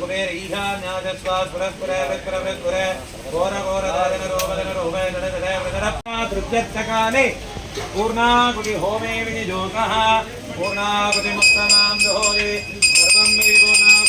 குபேர ஈஷா ஞாதஸ்வா சுரஸ்புர விக்ர விக்ர கோர கோர தாதன ரோபதன ரோபே நட நட விதரப்பா திருச்சக்காலே विपुर विपुर घोर घोर दादन रोमदन रोमय नड नडय वृदरप्पा तृतीयत्सकाले पूर्णाकुटि होमे विनियोगः पूर्णाकुटि मुक्तमां दहोदे सर्वं वै पूर्णाकुटि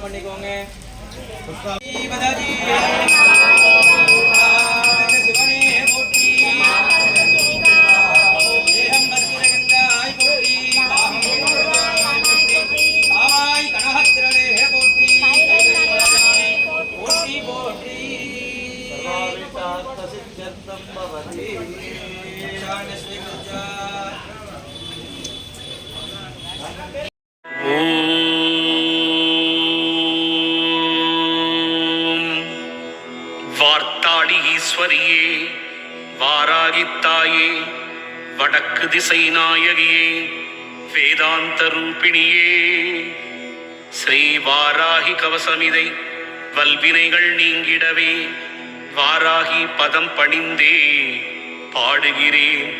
பிரார்த்தனை பண்ணிக்கோங்க புஷ்ப ஜீவதஜி ஈஸ்வரியே வாராகித்தாயே வடக்கு திசை நாயகியே வேதாந்த ரூபிணியே. ஸ்ரீ வாராகி கவசமிதை வல்வினைகள் நீங்கிடவே வாராகி பதம் பணிந்தே பாடுகிறேன்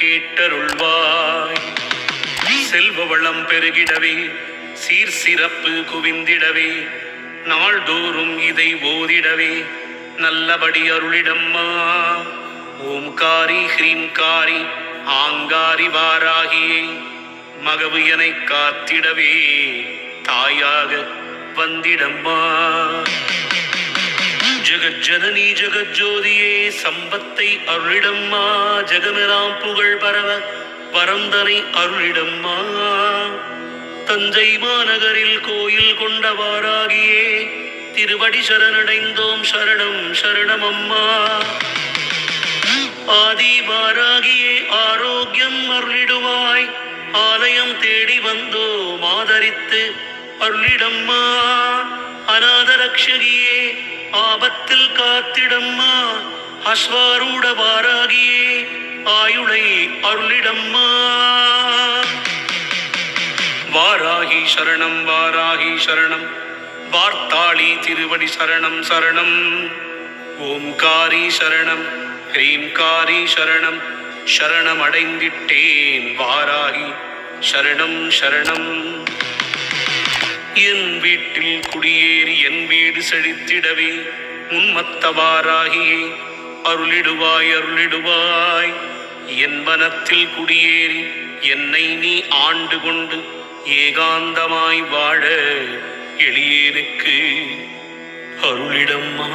கேட்டருள்வாய். செல்வ வளம் பெருகிடவே சீர் சிறப்பு குவிந்திடவே நாள்தோறும் இதை ஓதிடவே நல்லபடி அருளிடம்மா. ஓம்காரி ஹ்ரீம்காரி ஆங்காரி வாராகியே. மகவு எனை காத்திடவே தாயாக வந்திடம்மா. ஜெகஜனனி ஜெகஜோதியே சம்பத்தை அருளிடம்மா. ஜெகமெலாம் புகழ் பரவ பரந்தனை அருளிடம்மா. தஞ்சை மாநகரில் கோயில் கொண்டவாராகியே திருவடி சரணடைந்தோம் சரணம் சரணம் அம்மா ஆதிவாராகியே ஆரோக்கியம் அருளிடுவாய். ஆலயம் தேடி வந்தோ ஆதரித்து அருளிடம்மா. அநாதரக்ஷகியே ஆபத்தில் காத்திடம்மா. அஸ்வாரூட வாராகியே ஆயுளை அருளிடம்மா. வாராகி சரணம் வாராகி சரணம். வார்த்தாளி திருவடி சரணம் சரணம். ஓம்காரி சரணம் ஹ்ரீம்காரி சரணம். சரணம் அடைந்திட்டேன் வாராகி சரணம் சரணம். என் வீட்டில் குடியேறி என் வீடு செழித்திடவே உன்மத்தவாராகியே அருளிடுவாய் அருளிடுவாய். என் மனத்தில் குடியேறி என்னை நீ ஆண்டு கொண்டு ஏகாந்தமாய் வாழ. எளியேனுக்கு அருளிடம்மா.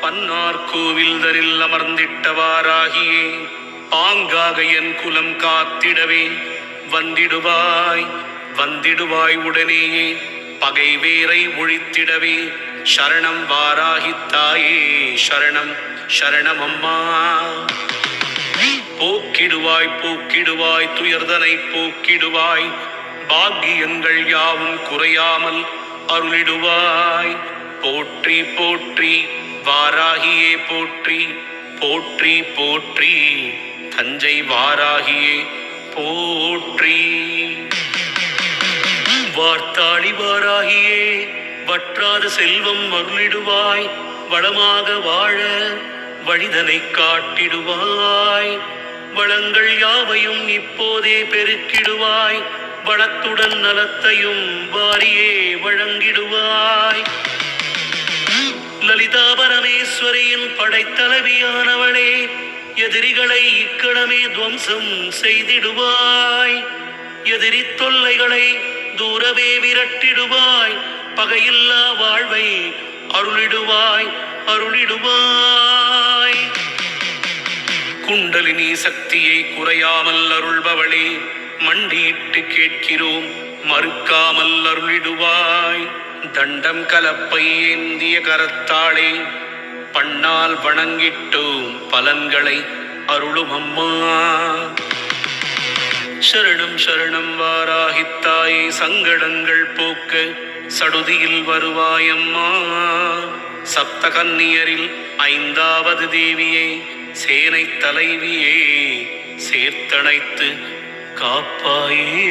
பன்னார் கோவில்தரில் அமர்ந்திட்டவாராகியே பாங்காக என் குலம் காத்திடவே வந்திடுவாய் வந்திடுவாய் உடனேயே. பகை வேரை ஒழித்திடவே. சரணம் வாராகித்தாயே சரணம் சரணம் அம்மா. போக்கிடுவாய் போக்கிடுவாய் துயர்தனை போக்கிடுவாய். பாக்கியங்கள் யாவும் குறையாமல் அருளிடுவாய். போற்றி போற்றி வாராகியே போற்றி போற்றி போற்றி. தஞ்சை வாராகியே போற்றி. வார்த்தாழிவாராகியே வற்றாத செல்வம் அருளிடுவாய் வளமாக வாழ வழிதனை காட்டிடுவாய். வளங்கள் யாவையும் இப்போதே பெருக்கிடுவாய் வளத்துடன் நலத்தையும் வாரியே வழங்கிடுவாய். லலிதா பரமேஸ்வரியின் படைத்தலைவியானவளே எதிரிகளை இக்கணமே துவம்சம் செய்திடுவாய். எதிரி தொல்லைகளை தூரவே விரட்டிடுவாய் பகையில்லா வாழ்வை அருளிடுவாய் அருளிடுவாய். குண்டலினி சக்தியை குறையாமல் அருள்பவளே மண்டியிட்டு கேட்கிறோம் மறுக்காமல் அருளிடுவாய். தண்டம் கலப்பை ஏந்திய கரத்தாளே பண்ணால் வணங்கிட்டோம் பலன்களை அருளும் அம்மா. சரணம் சரணம் வாராகித்தாயே சங்கடங்கள் போக்க சடுதியில் வருவாயம்மா. சப்த கன்னியரில் ஐந்தாவது தேவியே சேனை தலைவியே சேர்த்தணைத்து காப்பாயே.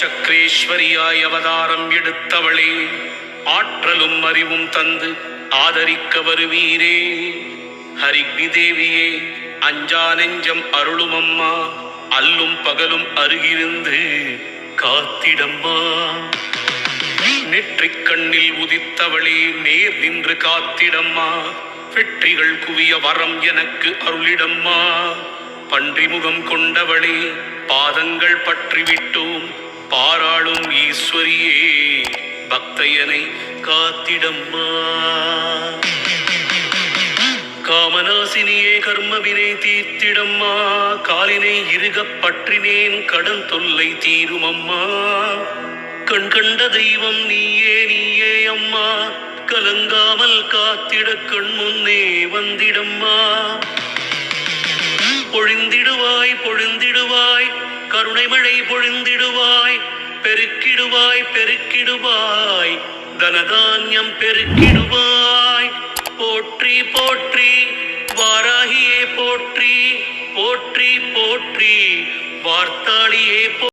சக்கரேஸ்வரியாய் அவதாரம் எடுத்தவளே ஆற்றலும் அறிவும் தந்து ஆதரிக்க வருவீரே. ஹரிக்னி தேவியே அஞ்சா நெஞ்சம் அருளும் அம்மா அல்லும் பகலும் அருகிருந்து காத்திடம்மா. நெற்றிக் கண்ணில் உதித்தவளே நேர் நின்று காத்திடம்மா. வெற்றிகள் குவிய வரம் எனக்கு அருளிடம்மா. பன்றிமுகம் கொண்டவளே பாதங்கள் பற்றிவிட்டோம். பாராளும் ஈஸ்வரியே பக்தையனை காத்திடம்மா. காமநாசினியே கர்மவினை தீர்த்திடம்மா. காலினை இருகப் பற்றினேன் கடன் தொல்லை தீருமம்மா. கண் கண்ட தெய்வம் நீயே நீயே அம்மா. கலங்காமல் காத்திட கண் முன்னே வந்திடம்மா. பொழிந்திடுவாய் பொழிந்திடுவாய் கருணை மழை பொழிந்திடுவாய் பெருக்கிடுவாய் பெருக்கிடுவாய். தனதான்யம் பெருக்கிடுவாய். போற்றி போற்றி வாராகியே போற்றி போற்றி போற்றி. வார்த்தாளியே போ